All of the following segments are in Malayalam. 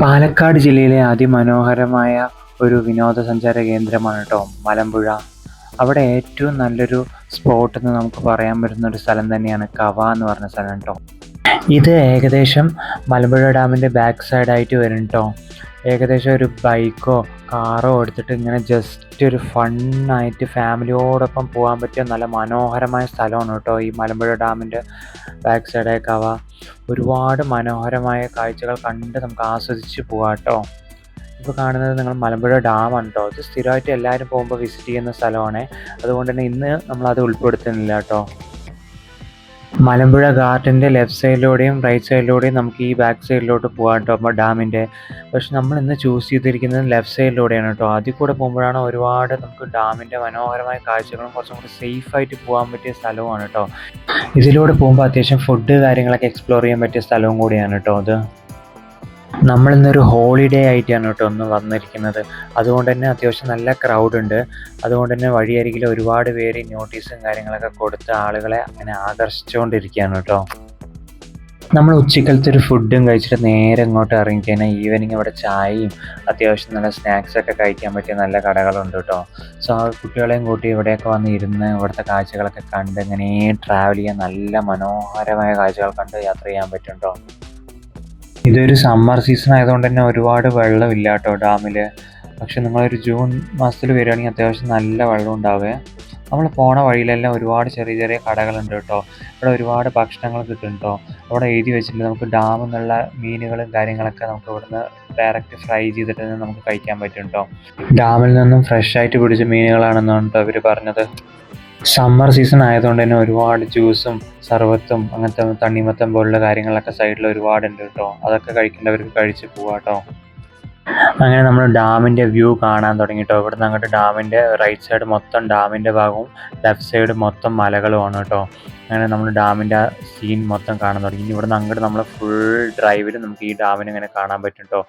പാലക്കാട് ജില്ലയിലെ അതിമനോഹരമായ ഒരു വിനോദസഞ്ചാര കേന്ദ്രമാണ് കേട്ടോ മലമ്പുഴ. അവിടെ ഏറ്റവും നല്ലൊരു സ്പോട്ട് എന്ന് നമുക്ക് പറയാൻ പറ്റുന്ന ഒരു സ്ഥലം തന്നെയാണ് കവ എന്ന് പറഞ്ഞ സ്ഥലം കേട്ടോ ഇത് ഏകദേശം മലമ്പുഴ ഡാമിന്റെ ബാക്ക് സൈഡായിട്ട് വരും കേട്ടോ ഏകദേശം ഒരു ബൈക്കോ കാറോ എടുത്തിട്ട് ഇങ്ങനെ ജസ്റ്റ് ഒരു ഫണ്ണായിട്ട് ഫാമിലിയോടൊപ്പം പോകാൻ പറ്റിയ നല്ല മനോഹരമായ സ്ഥലമാണ് കേട്ടോ ഈ മലമ്പുഴ ഡാമിന്റെ ബാക്ക് സൈഡായ കവ. ഒരുപാട് മനോഹരമായ കാഴ്ചകൾ കണ്ട് നമുക്ക് ആസ്വദിച്ച് പോകാം കേട്ടോ ഇപ്പോൾ കാണുന്നത് നിങ്ങൾ മലമ്പുഴ ഡാമാണ് കേട്ടോ ഇത് സ്ഥിരമായിട്ട് എല്ലാവരും പോകുമ്പോൾ വിസിറ്റ് ചെയ്യുന്ന സ്ഥലമാണ്. അതുകൊണ്ട് തന്നെ ഇന്ന് നമ്മളത് ഉൾപ്പെടുത്തുന്നില്ല കേട്ടോ മലമ്പുഴ ഗാർഡന്റെ ലെഫ്റ്റ് സൈഡിലൂടെയും റൈറ്റ് സൈഡിലൂടെയും നമുക്ക് ഈ ബാക്ക് സൈഡിലോട്ട് പോകാം കേട്ടോ അപ്പോൾ ഡാമിന്റെ പക്ഷെ നമ്മൾ ഇന്ന് ചൂസ് ചെയ്തിരിക്കുന്നത് ലെഫ്റ്റ് സൈഡിലൂടെയാണ് കേട്ടോ അതിൽ കൂടെ പോകുമ്പോഴാണ് ഒരുപാട് നമുക്ക് ഡാമിന്റെ മനോഹരമായ കാഴ്ചകളും കുറച്ചും കൂടി സേഫായിട്ട് പോകാൻ പറ്റിയ സ്ഥലവുമാണ് കേട്ടോ ഇതിലൂടെ പോകുമ്പോൾ അത്യാവശ്യം ഫുഡ് കാര്യങ്ങളൊക്കെ എക്സ്പ്ലോർ ചെയ്യാൻ പറ്റിയ സ്ഥലവും കൂടിയാണ് കേട്ടോ അത്. നമ്മളിന്നൊരു ഹോളിഡേ ആയിട്ടാണ് കേട്ടോ ഒന്ന് വന്നിരിക്കുന്നത്. അതുകൊണ്ട് തന്നെ അത്യാവശ്യം നല്ല ക്രൗഡ് ഉണ്ട്. അതുകൊണ്ട് തന്നെ വഴിയരികിൽ ഒരുപാട് പേര് നോട്ടീസും കാര്യങ്ങളൊക്കെ കൊടുത്ത് ആളുകളെ അങ്ങനെ ആകർഷിച്ചുകൊണ്ടിരിക്കുകയാണ് കേട്ടോ. നമ്മൾ ഉച്ചക്കലത്തെ ഒരു ഫുഡും കഴിച്ചിട്ട് നേരെ ഇങ്ങോട്ട് ഇറങ്ങിക്കഴിഞ്ഞാൽ ഈവനിങ് ഇവിടെ ചായയും അത്യാവശ്യം നല്ല സ്നാക്സൊക്കെ കഴിക്കാൻ പറ്റിയ നല്ല കടകളുണ്ട് കേട്ടോ. സോ കുട്ടികളെയും കൂട്ടി ഇവിടെയൊക്കെ വന്ന് ഇരുന്ന് ഇവിടുത്തെ കാഴ്ചകളൊക്കെ കണ്ട് ഇങ്ങനെ ട്രാവൽ ചെയ്യാൻ നല്ല മനോഹരമായ കാഴ്ചകൾ കണ്ട് യാത്ര ചെയ്യാൻ പറ്റും കേട്ടോ. ഇതൊരു സമ്മർ സീസൺ ആയതുകൊണ്ട് തന്നെ ഒരുപാട് വെള്ളമില്ല കേട്ടോ ഡാമിൽ പക്ഷെ നിങ്ങളൊരു ജൂൺ മാസത്തിൽ വരികയാണെങ്കിൽ അത്യാവശ്യം നല്ല വെള്ളം ഉണ്ടാവുക നമ്മൾ പോണ വഴിയിലെല്ലാം ഒരുപാട് ചെറിയ ചെറിയ കടകളുണ്ട് കേട്ടോ. ഇവിടെ ഒരുപാട് ഭക്ഷണങ്ങൾ കിട്ടും കേട്ടോ. അവിടെ എഴുതി വെച്ചിട്ടുണ്ട് നമുക്ക് ഡാമിൽ നിന്നുള്ള മീനുകളും കാര്യങ്ങളൊക്കെ നമുക്ക് ഇവിടുന്ന് ഡയറക്റ്റ് ഫ്രൈ ചെയ്തിട്ട് തന്നെ നമുക്ക് കഴിക്കാൻ പറ്റും കേട്ടോ. ഡാമിൽ നിന്നും ഫ്രഷ് ആയിട്ട് പിടിച്ച മീനുകളാണെന്നാണ് കേട്ടോ അവർ പറഞ്ഞത്. സമ്മർ സീസൺ ആയതുകൊണ്ട് തന്നെ ഒരുപാട് ജ്യൂസും സർവത്തും അങ്ങനത്തെ തണ്ണിമത്തം പോലുള്ള കാര്യങ്ങളൊക്കെ സൈഡിൽ ഒരുപാടുണ്ട് കേട്ടോ അതൊക്കെ കഴിക്കേണ്ടവർക്ക് കഴിച്ച് പോവാം കേട്ടോ അങ്ങനെ നമ്മൾ ഡാമിന്റെ വ്യൂ കാണാൻ തുടങ്ങി കേട്ടോ ഇവിടുന്ന് അങ്ങോട്ട് ഡാമിന്റെ റൈറ്റ് സൈഡ് മൊത്തം ഡാമിന്റെ ഭാഗവും ലെഫ്റ്റ് സൈഡ് മൊത്തം മലകളുമാണ് കേട്ടോ അങ്ങനെ നമ്മൾ ഡാമിന്റെ സീൻ മൊത്തം കാണാൻ തുടങ്ങി. ഇനി ഇവിടുന്ന് അങ്ങോട്ട് നമ്മൾ ഫുൾ ഡ്രൈവിൽ നമുക്ക് ഈ ഡാമിനെ ഇങ്ങനെ കാണാൻ പറ്റും കേട്ടോ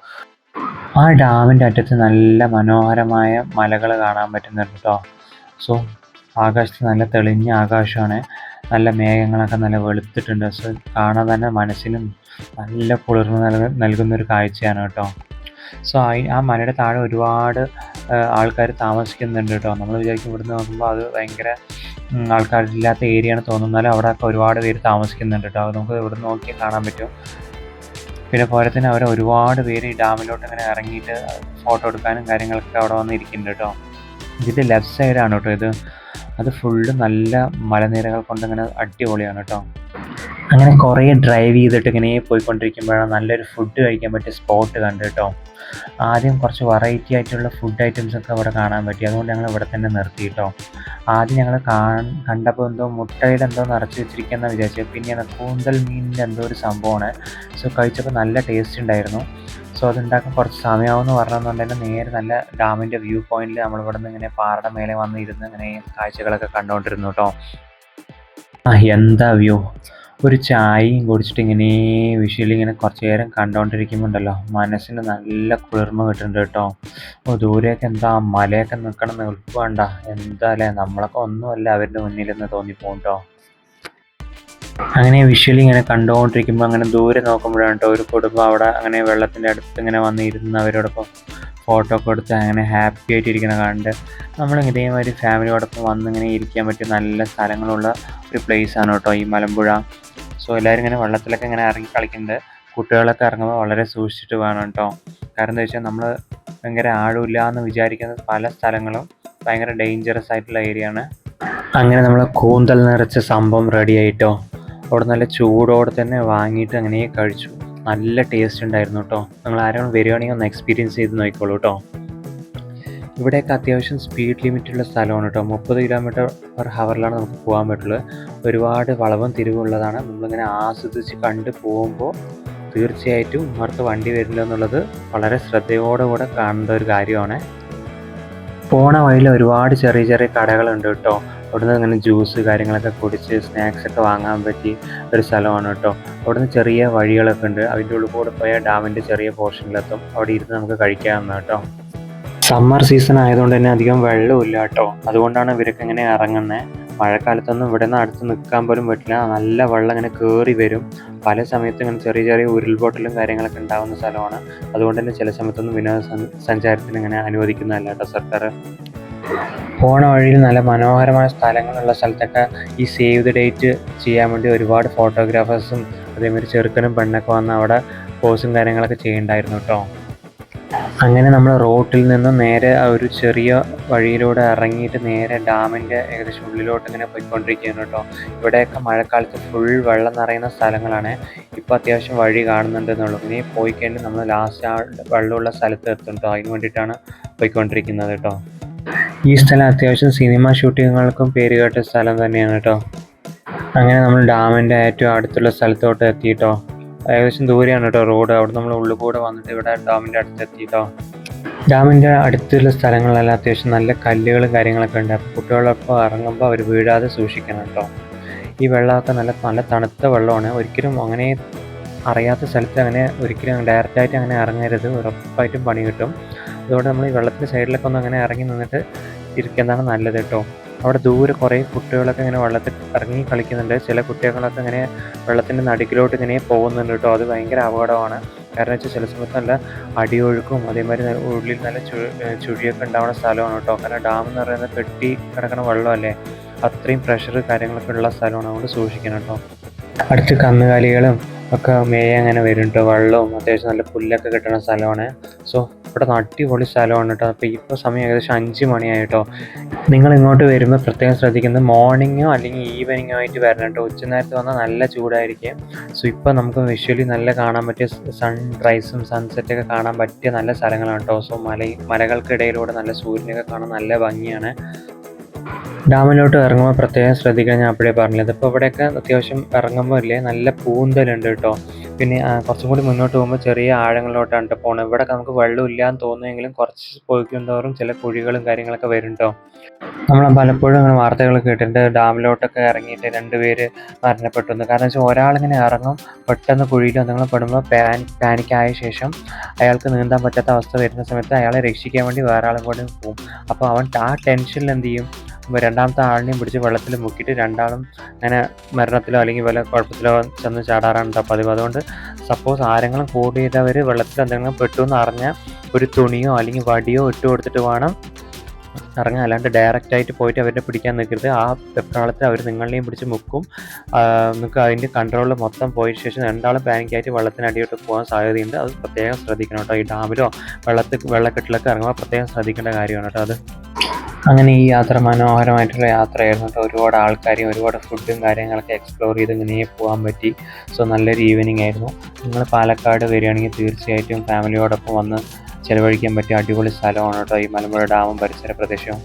ആ ഡാമിന്റെ അറ്റത്ത് നല്ല മനോഹരമായ മലകൾ കാണാൻ പറ്റുന്നുണ്ട് കേട്ടോ സോ ആകാശത്ത് നല്ല തെളിഞ്ഞ ആകാശമാണ്. നല്ല മേഘങ്ങളൊക്കെ നല്ല വെളുത്തിട്ടുണ്ട്. സോ കാണാൻ തന്നെ മനസ്സിനും നല്ല കുളിർമ നൽക നൽകുന്ന ഒരു കാഴ്ചയാണ് കേട്ടോ. സോ ആ മലയുടെ താഴെ ഒരുപാട് ആൾക്കാർ താമസിക്കുന്നുണ്ട് കേട്ടോ. നമ്മൾ വിചാരിക്കും ഇവിടുന്ന് നോക്കുമ്പോൾ അത് ഭയങ്കര ആൾക്കാരില്ലാത്ത ഏരിയയാണ് തോന്നുന്നാലും അവിടെ ഒക്കെ ഒരുപാട് പേര് താമസിക്കുന്നുണ്ട് കേട്ടോ. നമുക്ക് ഇവിടുന്ന് നോക്കി കാണാൻ പറ്റും. പിന്നെ പോരെ തന്നെ അവർ ഒരുപാട് പേര് ഈ ഡാമിലോട്ട് ഇങ്ങനെ ഇറങ്ങിയിട്ട് ഫോട്ടോ എടുക്കാനും കാര്യങ്ങളൊക്കെ അവിടെ വന്നിരിക്കുന്നുണ്ട് കേട്ടോ. ഇതിന്റെ ലെഫ്റ്റ് സൈഡാണ് കേട്ടോ ഇത്. അത് ഫുള്ള് നല്ല മലനിരകൾ കൊണ്ട് ഇങ്ങനെ അടിപൊളിയാണ് കേട്ടോ അങ്ങനെ കുറേ ഡ്രൈവ് ചെയ്തിട്ട് ഇങ്ങനെ പോയിക്കൊണ്ടിരിക്കുമ്പോഴാണ് നല്ലൊരു ഫുഡ് കഴിക്കാൻ പറ്റിയ സ്പോട്ട് കണ്ടു കേട്ടോ. ആദ്യം കുറച്ച് വെറൈറ്റി ആയിട്ടുള്ള ഫുഡ് ഐറ്റംസ് ഒക്കെ അവിടെ കാണാൻ പറ്റി. അതുകൊണ്ട് ഞങ്ങൾ ഇവിടെ തന്നെ നിർത്തി കേട്ടോ. ആദ്യം ഞങ്ങൾ കണ്ടപ്പോൾ എന്തോ മുട്ടയുടെ എന്തോ നിറച്ച് വെച്ചിരിക്കുന്ന വിചാരിച്ചത് പിന്നെയാണ് കൂന്തൽ മീനിന്റെ എന്തോ ഒരു സംഭവമാണ്. സോ കഴിച്ചപ്പോൾ നല്ല ടേസ്റ്റ് ഉണ്ടായിരുന്നു. സോ അതുണ്ടാക്കാൻ കുറച്ച് സമയമാവെന്ന് പറഞ്ഞതുകൊണ്ടുതന്നെ നേരെ നല്ല ഡാമിന്റെ വ്യൂ പോയിന്റിൽ നമ്മൾ ഇവിടെ നിന്ന് ഇങ്ങനെ പാറയുടെ മേലെ വന്ന് ഇരുന്ന് ഇങ്ങനെ കാഴ്ചകളൊക്കെ കണ്ടുകൊണ്ടിരുന്നു കേട്ടോ. ആ എന്താ വ്യൂ ഒരു ചായയും കുടിച്ചിട്ട് ഇങ്ങനെ വിഷ്വലി ഇങ്ങനെ കുറച്ച് നേരം കണ്ടുകൊണ്ടിരിക്കുമ്പോണ്ടല്ലോ മനസ്സിന് നല്ല കുളിർമ കിട്ടുന്നുണ്ട് കേട്ടോ. ഓ ദൂരെയൊക്കെ എന്താ മലയൊക്കെ നിൽക്കണം എളുപ്പമുണ്ട എന്താ അല്ലേ നമ്മളൊക്കെ ഒന്നുമല്ല അവരുടെ മുന്നിലെന്ന് തോന്നിപ്പോകും കേട്ടോ അങ്ങനെ വിഷ്വലി ഇങ്ങനെ കണ്ടുകൊണ്ടിരിക്കുമ്പോൾ അങ്ങനെ ദൂരെ നോക്കുമ്പോഴാണ് കേട്ടോ ഒരു കുടുംബം അവിടെ അങ്ങനെ വെള്ളത്തിന്റെ അടുത്ത് ഇങ്ങനെ വന്നിരുന്ന് അവരോടൊപ്പം ഫോട്ടോ ഒക്കെ എടുത്ത് അങ്ങനെ ഹാപ്പി ആയിട്ട് ഇരിക്കുന്ന കണ്ട് നമ്മൾ ഇതേമാതിരി ഫാമിലിയോടൊപ്പം വന്ന് ഇങ്ങനെ ഇരിക്കാൻ പറ്റിയ നല്ല സ്ഥലങ്ങളുള്ള ഒരു പ്ലേസ് ആണ് കേട്ടോ ഈ മലമ്പുഴ. സോ എല്ലാവരും ഇങ്ങനെ വെള്ളത്തിലൊക്കെ ഇങ്ങനെ ഇറങ്ങി കളിക്കുന്നുണ്ട്. കുട്ടികളൊക്കെ ഇറങ്ങുമ്പോൾ വളരെ സൂക്ഷിച്ചിട്ട് വേണം കേട്ടോ. കാരണം എന്താ വെച്ചാൽ നമ്മൾ ഭയങ്കര ആഴമില്ല എന്ന് വിചാരിക്കുന്ന പല സ്ഥലങ്ങളും ഭയങ്കര ഡേഞ്ചറസ് ആയിട്ടുള്ള ഏരിയ ആണ്. അങ്ങനെ നമ്മൾ കൂന്തൽ നിറച്ച സംഭവം റെഡി ആയിട്ടോ അവിടെ നല്ല ചൂടോടെ തന്നെ വാങ്ങിയിട്ട് അങ്ങനെ കഴിച്ചു. നല്ല ടേസ്റ്റ് ഉണ്ടായിരുന്നു കേട്ടോ നിങ്ങൾ ആരെങ്കിലും വരികയാണെങ്കിൽ ഒന്ന് എക്സ്പീരിയൻസ് ചെയ്ത് നോക്കിക്കോളൂ കേട്ടോ ഇവിടെയൊക്കെ അത്യാവശ്യം സ്പീഡ് ലിമിറ്റുള്ള സ്ഥലമാണ് കേട്ടോ മുപ്പത് കിലോമീറ്റർ പെർ ഹവറിലാണ് നമുക്ക് പോകാൻ പറ്റുള്ളൂ. ഒരുപാട് വളവും തിരിവുള്ളതാണ്. നമ്മളിങ്ങനെ ആസ്വദിച്ച് കണ്ട് പോകുമ്പോൾ തീർച്ചയായിട്ടും ഉമ്മർത്ത് വണ്ടി വരില്ല എന്നുള്ളത് വളരെ ശ്രദ്ധയോടെ കൂടെ കാണേണ്ട ഒരു കാര്യമാണ്. പോണ വഴിയിൽ ഒരുപാട് ചെറിയ ചെറിയ കടകളുണ്ട് കേട്ടോ അവിടുന്ന് ഇങ്ങനെ ജ്യൂസ് കാര്യങ്ങളൊക്കെ കുടിച്ച് സ്നാക്സ് ഒക്കെ വാങ്ങാൻ പറ്റി ഒരു സ്ഥലമാണ് കേട്ടോ. അവിടുന്ന് ചെറിയ വഴികളൊക്കെ ഉണ്ട്. അതിന്റെ ഉള്ളിൽ കൂടെ പോയാൽ ഡാമിന്റെ ചെറിയ പോർഷനിലെത്തും അവിടെ ഇരുന്ന് നമുക്ക് കഴിക്കാവുന്ന കേട്ടോ. സമ്മർ സീസൺ ആയതുകൊണ്ട് തന്നെ അധികം വെള്ളമില്ല കേട്ടോ. അതുകൊണ്ടാണ് ഇവരൊക്കെ ഇങ്ങനെ ഇറങ്ങുന്നത് മഴക്കാലത്തൊന്നും ഇവിടെ നിന്ന് അടുത്ത് നിൽക്കാൻ പോലും പറ്റില്ല. നല്ല വെള്ളം ഇങ്ങനെ കയറി വരും. പല സമയത്തും ഇങ്ങനെ ചെറിയ ചെറിയ ഉരുൾപൊട്ടലും കാര്യങ്ങളൊക്കെ ഉണ്ടാകുന്ന സ്ഥലമാണ്. അതുകൊണ്ട് തന്നെ ചില സമയത്തൊന്നും വിനോദ സഞ്ച- സഞ്ചാരത്തിന് ഇങ്ങനെ അനുവദിക്കുന്നതല്ല കേട്ടോ സർക്കാർ. പോണ വഴിയിൽ നല്ല മനോഹരമായ സ്ഥലങ്ങളുള്ള സ്ഥലത്തൊക്കെ ഈ സേവ് ദ ഡേറ്റ് ചെയ്യാൻ വേണ്ടി ഒരുപാട് ഫോട്ടോഗ്രാഫേഴ്സും അതേമാതിരി ചെറുക്കനും പെണ്ണൊക്കെ വന്ന് അവിടെ പോസും കാര്യങ്ങളൊക്കെ ചെയ്യണ്ടായിരുന്നു കേട്ടോ അങ്ങനെ നമ്മൾ റോട്ടിൽ നിന്ന് നേരെ ഒരു ചെറിയ വഴിയിലൂടെ ഇറങ്ങിയിട്ട് നേരെ ഡാമിന്റെ ഏകദേശം ഉള്ളിലോട്ട് ഇങ്ങനെ പോയിക്കൊണ്ടിരിക്കുകയാണ് കേട്ടോ ഇവിടെയൊക്കെ മഴക്കാലത്ത് ഫുൾ വെള്ളം നിറയുന്ന സ്ഥലങ്ങളാണ് ഇപ്പോൾ അത്യാവശ്യം വഴി കാണുന്നുണ്ടെന്നുള്ളൂ ഇനി പോയി കഴിഞ്ഞ് നമ്മൾ ലാസ്റ്റ് ആ വെള്ളമുള്ള സ്ഥലത്ത് എത്തും കേട്ടോ അതിന് വേണ്ടിയിട്ടാണ് പോയിക്കൊണ്ടിരിക്കുന്നത് കേട്ടോ ഈ സ്ഥലം അത്യാവശ്യം സിനിമ ഷൂട്ടിങ്ങുകൾക്കും പേരുകേട്ട സ്ഥലം തന്നെയാണ് കേട്ടോ. അങ്ങനെ നമ്മൾ ഡാമിന്റെ ഏറ്റവും അടുത്തുള്ള സ്ഥലത്തോട്ട് എത്തിയിട്ടോ. ഏകദേശം ദൂരെയാണ് കേട്ടോ റോഡ്. അവിടെ നമ്മൾ ഉള്ളിൽ കൂടെ വന്നിട്ട് ഇവിടെ ഡാമിന്റെ അടുത്ത് എത്തിയിട്ടോ. ഡാമിന്റെ അടുത്തുള്ള സ്ഥലങ്ങളെല്ലാം അത്യാവശ്യം നല്ല കല്ലുകളും കാര്യങ്ങളൊക്കെ ഉണ്ട്. അപ്പോൾ കുട്ടികളൊപ്പം ഇറങ്ങുമ്പോൾ അവർ വീഴാതെ സൂക്ഷിക്കണം കേട്ടോ. ഈ വെള്ളമൊക്കെ നല്ല നല്ല തണുത്ത വെള്ളമാണ്. ഒരിക്കലും അങ്ങനെ അറിയാത്ത സ്ഥലത്ത് അങ്ങനെ ഒരിക്കലും ഡയറക്റ്റായിട്ട് അങ്ങനെ ഇറങ്ങരുത്. ഉറപ്പായിട്ടും പണി കിട്ടും. അതുകൊണ്ട് നമ്മൾ ഈ വെള്ളത്തിന്റെ സൈഡിലൊക്കെ ഒന്ന് അങ്ങനെ ഇറങ്ങി നിന്നിട്ട് ഇരിക്കുന്നതാണ് നല്ലത് കേട്ടോ. അവിടെ ദൂരെ കുറേ കുട്ടികളൊക്കെ ഇങ്ങനെ വെള്ളത്തിൽ ഇറങ്ങി കളിക്കുന്നുണ്ട്. ചില കുട്ടികളൊക്കെ ഇങ്ങനെ വെള്ളത്തിന്റെ നടുക്കിലോട്ട് ഇങ്ങനെ പോകുന്നുണ്ട് കേട്ടോ. അത് ഭയങ്കര അപകടമാണ്. കാരണം വെച്ചാൽ ചില സമയത്ത് നല്ല അടിയൊഴുക്കും അതേമാതിരി ഉള്ളിൽ നല്ല ചു ചുഴിയൊക്കെ ഉണ്ടാവുന്ന സ്ഥലമാണ് കേട്ടോ. കാരണം ഡാം എന്ന് പറയുന്നത് കെട്ടി കിടക്കുന്ന വെള്ളമല്ലേ? അത്രയും പ്രഷർ കാര്യങ്ങളൊക്കെ ഉള്ള സ്ഥലമാണ്. അതുകൊണ്ട് സൂക്ഷിക്കണം കേട്ടോ. അടുത്ത് കന്നുകാലികളും ഒക്കെ മേയ അങ്ങനെ വരും കേട്ടോ വെള്ളവും അത്യാവശ്യം നല്ല പുല്ലൊക്കെ കിട്ടുന്ന സ്ഥലമാണ്. സോ ഇവിടെ അടിപൊളി സ്ഥലമാണ് കേട്ടോ അപ്പോൾ ഇപ്പോൾ സമയം ഏകദേശം അഞ്ച് മണിയായിട്ടോ നിങ്ങൾ ഇങ്ങോട്ട് വരുമ്പോൾ പ്രത്യേകം ശ്രദ്ധിക്കുന്നത് മോർണിംഗോ അല്ലെങ്കിൽ ഈവനിങ്ങോ ആയിട്ട് വരണം കേട്ടോ ഉച്ചനേരത്ത് വന്നാൽ നല്ല ചൂടായിരിക്കും. സോ ഇപ്പോൾ നമുക്ക് വിഷ്വലി നല്ല കാണാൻ പറ്റിയ സൺറൈസും സൺസെറ്റൊക്കെ കാണാൻ പറ്റിയ നല്ല സ്ഥലങ്ങളാണ് കേട്ടോ സോ മല മലകൾക്കിടയിലൂടെ നല്ല സൂര്യനൊക്കെ കാണാൻ നല്ല ഭംഗിയാണ്. ഡാമിലോട്ട് ഇറങ്ങുമ്പോൾ പ്രത്യേകം ശ്രദ്ധിക്കാൻ ഞാൻ അപ്പോഴേ പറഞ്ഞത് ഇപ്പോൾ ഇവിടെയൊക്കെ അത്യാവശ്യം ഇറങ്ങുമ്പോൾ ഇല്ലേ നല്ല പൂന്തലുണ്ട് കേട്ടോ പിന്നെ കുറച്ചും കൂടി മുന്നോട്ട് പോകുമ്പോൾ ചെറിയ ആഴങ്ങളിലോട്ടാണ് കേട്ടോ പോകുന്നത് ഇവിടെ നമുക്ക് വെള്ളമില്ല എന്ന് തോന്നുമെങ്കിലും കുറച്ച് പോയിക്കുന്തോറും ചില കുഴികളും കാര്യങ്ങളൊക്കെ വരും കേട്ടോ നമ്മൾ പലപ്പോഴും അങ്ങനെ വാർത്തകൾ കേട്ടിട്ടുണ്ട് ഡാമിലോട്ടൊക്കെ ഇറങ്ങിയിട്ട് രണ്ടുപേര് മരണപ്പെട്ടു എന്ന്. കാരണം വെച്ചാൽ ഒരാളിങ്ങനെ ഇറങ്ങും പെട്ടെന്ന് കുഴിയിൽ എന്തെങ്കിലും പെടുമ്പോൾ പാൻ പാനിക്കായ ശേഷം അയാൾക്ക് നീന്താൻ പറ്റാത്ത അവസ്ഥ വരുന്ന സമയത്ത് അയാളെ രക്ഷിക്കാൻ വേണ്ടി വേറെ ആളും കൂടെ പോകും അപ്പോൾ അവൻ ആ ടെൻഷനിൽ എന്ത് ചെയ്യും? രണ്ടാമത്തെ ആളിനെയും പിടിച്ച് വെള്ളത്തിൽ മുക്കിയിട്ട് രണ്ടാളും അങ്ങനെ മരണത്തിലോ അല്ലെങ്കിൽ വല്ല കുഴപ്പത്തിലോ ചെന്ന് ചാടാറുണ്ട് അപ്പോൾ പതിവ് അതുകൊണ്ട് സപ്പോസ് ആരെങ്കിലും കൂടി ചെയ്തവർ വെള്ളത്തിൽ എന്തെങ്കിലും പെട്ടു എന്ന് അറിഞ്ഞാൽ ഒരു തുണിയോ അല്ലെങ്കിൽ വടിയോ ഇട്ട് കൊടുത്തിട്ട് വേണം ഇറങ്ങാൻ. അല്ലാണ്ട് ഡയറക്റ്റ് ആയിട്ട് പോയിട്ട് അവരെ പിടിക്കാൻ നിൽക്കരുത്. ആ വെപ്രാളത്തിൽ അവർ നിങ്ങളെയും പിടിച്ച് മുക്കും. നിങ്ങൾക്ക് അതിന്റെ കൺട്രോളിൽ മൊത്തം പോയ ശേഷം രണ്ടാളും പാനിക്കായിട്ട് വെള്ളത്തിനടിയോട്ട് പോകാൻ സാധ്യതയുണ്ട്. അത് പ്രത്യേകം ശ്രദ്ധിക്കണം കേട്ടോ. ഈ ഡാമിലോ വെള്ളത്തിൽ വെള്ളക്കെട്ടിലൊക്കെ ഇറങ്ങുമ്പോൾ പ്രത്യേകം ശ്രദ്ധിക്കേണ്ട കാര്യമാണ് കേട്ടോ അത്. അങ്ങനെ ഈ യാത്ര മനോഹരമായിട്ടുള്ള യാത്രയായിരുന്നു കേട്ടോ. ഒരുപാട് ആൾക്കാരെയും ഒരുപാട് ഫുഡും കാര്യങ്ങളൊക്കെ എക്സ്പ്ലോർ ചെയ്ത് ഇങ്ങനെ പോകാൻ പറ്റി. സോ നല്ലൊരു ഈവനിങ് ആയിരുന്നു. നിങ്ങൾ പാലക്കാട് വരികയാണെങ്കിൽ തീർച്ചയായിട്ടും ഫാമിലിയോടൊപ്പം വന്ന് ചിലവഴിക്കാൻ പറ്റിയ അടിപൊളി സ്ഥലമാണ് കേട്ടോ. ഈ മലമ്പുഴ ഡാമും പരിസര പ്രദേശവും.